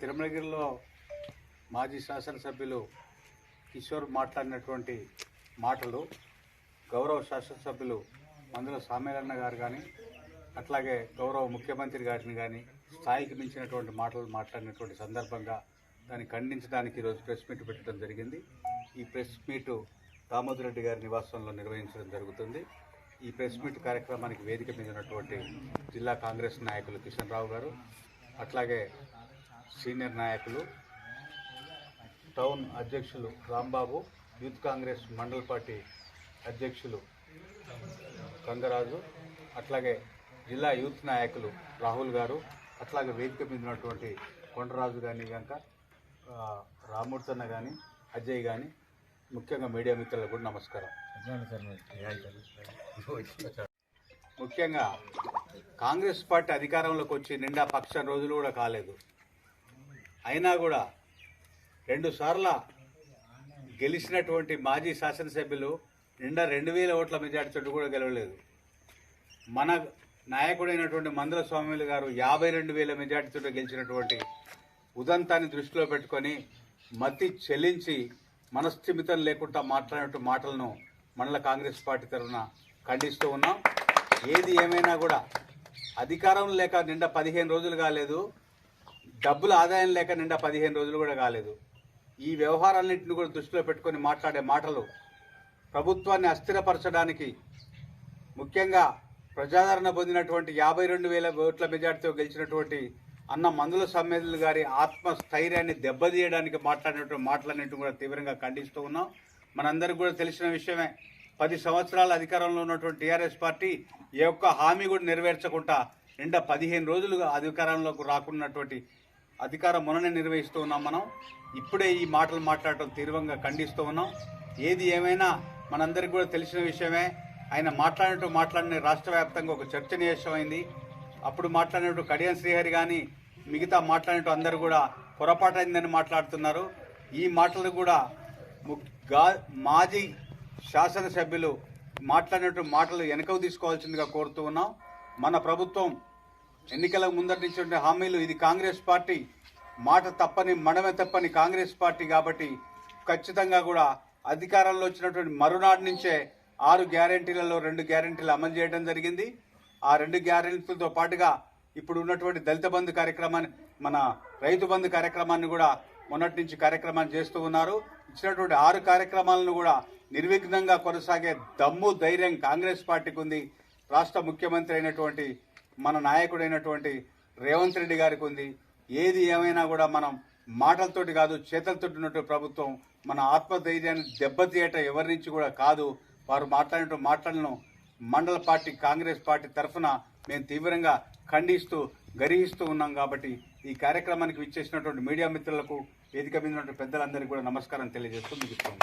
తిరుమలగిరిలో మాజీ శాసనసభ్యులు కిషోర్ మాట్లాడినటువంటి మాటలు గౌరవ శాసనసభ్యులు మందుల సామేలన్న గారు కానీ అట్లాగే గౌరవ ముఖ్యమంత్రి గారిని కానీ స్థాయికి మించినటువంటి మాటలు మాట్లాడినటువంటి సందర్భంగా దాన్ని ఖండించడానికి ఈరోజు ప్రెస్ మీట్ పెట్టడం జరిగింది. ఈ ప్రెస్ మీటు దామోదర్ రెడ్డి గారి నివాసంలో నిర్వహించడం జరుగుతుంది. ఈ ప్రెస్ మీట్ కార్యక్రమానికి వేదిక మీద ఉన్నటువంటి జిల్లా కాంగ్రెస్ నాయకులు కిషన్ రావు గారు అట్లాగే సీనియర్ నాయకులు టౌన్ అధ్యక్షులు రాంబాబు యూత్ కాంగ్రెస్ మండల పార్టీ అధ్యక్షులు గంగరాజు అట్లాగే జిల్లా యూత్ నాయకులు రాహుల్ గారు అట్లాగే వేదిక మీద ఉన్నటువంటి కొండరాజు కానీ కనుక రామూర్తన్న కానీ అజయ్ కానీ ముఖ్యంగా మీడియా మిత్రులకు కూడా నమస్కారం. ముఖ్యంగా కాంగ్రెస్ పార్టీ అధికారంలోకి వచ్చి నిండా పక్ష రోజులు కూడా కాలేదు. అయినా కూడా రెండు సార్ల గెలిచినటువంటి మాజీ శాసనసభ్యులు నిండా రెండు వేల ఓట్ల మెజార్టీతో కూడా గెలవలేదు. మన నాయకుడైనటువంటి మందుల స్వామిలు గారు యాభై రెండు వేల మెజార్టీతో గెలిచినటువంటి ఉదంతాన్ని దృష్టిలో పెట్టుకొని మతి చెల్లించి మనస్థిమితం లేకుండా మాట్లాడినట్టు మాటలను మండల కాంగ్రెస్ పార్టీ తరఫున ఖండిస్తూ ఉన్నాం. ఏది ఏమైనా కూడా అధికారం లేక నిండా పదిహేను రోజులు కాలేదు డబ్బుల ఆదాయం లేక నిండా పదిహేను రోజులు కూడా కాలేదు. ఈ వ్యవహారాలన్నింటిని కూడా దృష్టిలో పెట్టుకొని మాట్లాడే మాటలు ప్రభుత్వాన్ని అస్థిరపరచడానికి ముఖ్యంగా ప్రజాదరణ పొందినటువంటి యాభై రెండు వేల ఓట్ల మెజార్టీతో గెలిచినటువంటి అన్న మందుల సమ్మేళన గారి ఆత్మస్థైర్యాన్ని దెబ్బతీయడానికి మాట్లాడినటువంటి మాటలన్నింటిని కూడా తీవ్రంగా ఖండిస్తూ ఉన్నాం. మనందరికీ కూడా తెలిసిన విషయమే. పది సంవత్సరాల అధికారంలో ఉన్నటువంటి టీఆర్ఎస్ పార్టీ ఏ ఒక్క హామీ కూడా నెరవేర్చకుండా నిండా పదిహేను రోజులుగా అధికారంలోకి రాకున్నటువంటి అధికారం మొన్ననే నిర్వహిస్తూ ఉన్నాం మనం. ఇప్పుడే ఈ మాటలు మాట్లాడటం తీవ్రంగా ఖండిస్తూ ఉన్నాం. ఏది ఏమైనా మనందరికీ కూడా తెలిసిన విషయమే. ఆయన మాట్లాడినట్టు మాట్లాడిన రాష్ట్ర వ్యాప్తంగా ఒక చర్చనీయాంశమైంది. అప్పుడు మాట్లాడినట్టు కడియం శ్రీహరి కానీ మిగతా మాట్లాడినట్టు అందరూ కూడా పొరపాటైందని మాట్లాడుతున్నారు. ఈ మాటలు కూడా గా- మాజీ శాసనసభ్యులు మాట్లాడినట్టు మాటలు వెనకకు తీసుకోవాల్సిందిగా కోరుతూ ఉన్నాం. మన ప్రభుత్వం ఎన్నికలకు ముందటి నుంచి హామీలు ఇది కాంగ్రెస్ పార్టీ. మాట తప్పని మడమే తప్పని కాంగ్రెస్ పార్టీ కాబట్టి ఖచ్చితంగా కూడా అధికారంలో వచ్చినటువంటి మరునాడు నుంచే ఆరు గ్యారెంటీలలో రెండు గ్యారెంటీలు అమలు చేయడం జరిగింది. ఆ రెండు గ్యారెంటీలతో పాటుగా ఇప్పుడు ఉన్నటువంటి దళిత బంధు కార్యక్రమాన్ని మన రైతు బంధు కార్యక్రమాన్ని కూడా మొన్నటి నుంచి కార్యక్రమాన్ని చేస్తూ ఉన్నారు. ఇచ్చినటువంటి ఆరు కార్యక్రమాలను కూడా నిర్విఘ్నంగా కొనసాగే దమ్ము ధైర్యం కాంగ్రెస్ పార్టీకి ఉంది రాష్ట్ర ముఖ్యమంత్రి అయినటువంటి మన నాయకుడైనటువంటి రేవంత్ రెడ్డి గారికి ఉంది ఏది ఏమైనా కూడా మనం మాటలతోటి కాదు చేతలతోటి ఉన్నటువంటి ప్రభుత్వం మన ఆత్మధైర్యాన్ని దెబ్బతీయట ఎవరి నుంచి కూడా కాదు. వారు మాట్లాడిన మాటలను మండల పార్టీ కాంగ్రెస్ పార్టీ తరఫున మేము తీవ్రంగా ఖండిస్తూ గరిహిస్తూ ఉన్నాం కాబట్టి ఈ కార్యక్రమానికి విచ్చేసినటువంటి మీడియా మిత్రులకు వేదిక మీద ఉన్నటువంటి పెద్దలందరికీ కూడా నమస్కారం తెలియజేస్తూ ముగిస్తున్నాం.